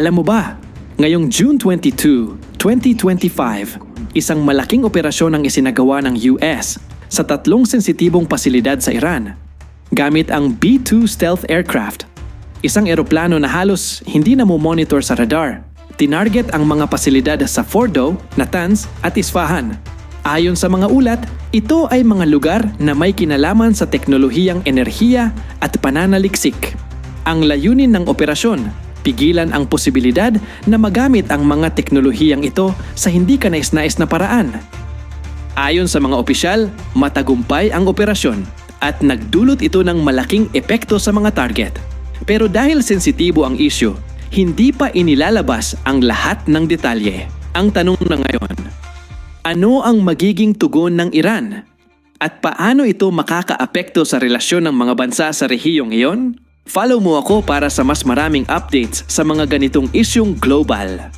Alam mo ba, ngayong June 22, 2025, isang malaking operasyon ang isinagawa ng US sa tatlong sensitibong pasilidad sa Iran gamit ang B-2 stealth aircraft. Isang eroplano na halos hindi na monitor sa radar. Tinarget ang mga pasilidad sa Fordo, Natanz at Isfahan. Ayon sa mga ulat, ito ay mga lugar na may kinalaman sa teknolohiyang enerhiya at pananaliksik. Ang layunin ng operasyon, pigilan ang posibilidad na magamit ang mga teknolohiyang ito sa hindi kanais-nais na paraan. Ayon sa mga opisyal, matagumpay ang operasyon at nagdulot ito ng malaking epekto sa mga target. Pero dahil sensitibo ang isyu, hindi pa inilalabas ang lahat ng detalye. Ang tanong na ngayon, ano ang magiging tugon ng Iran? At paano ito makakaapekto sa relasyon ng mga bansa sa rehiyong iyon? Follow mo ako para sa mas maraming updates sa mga ganitong isyong global.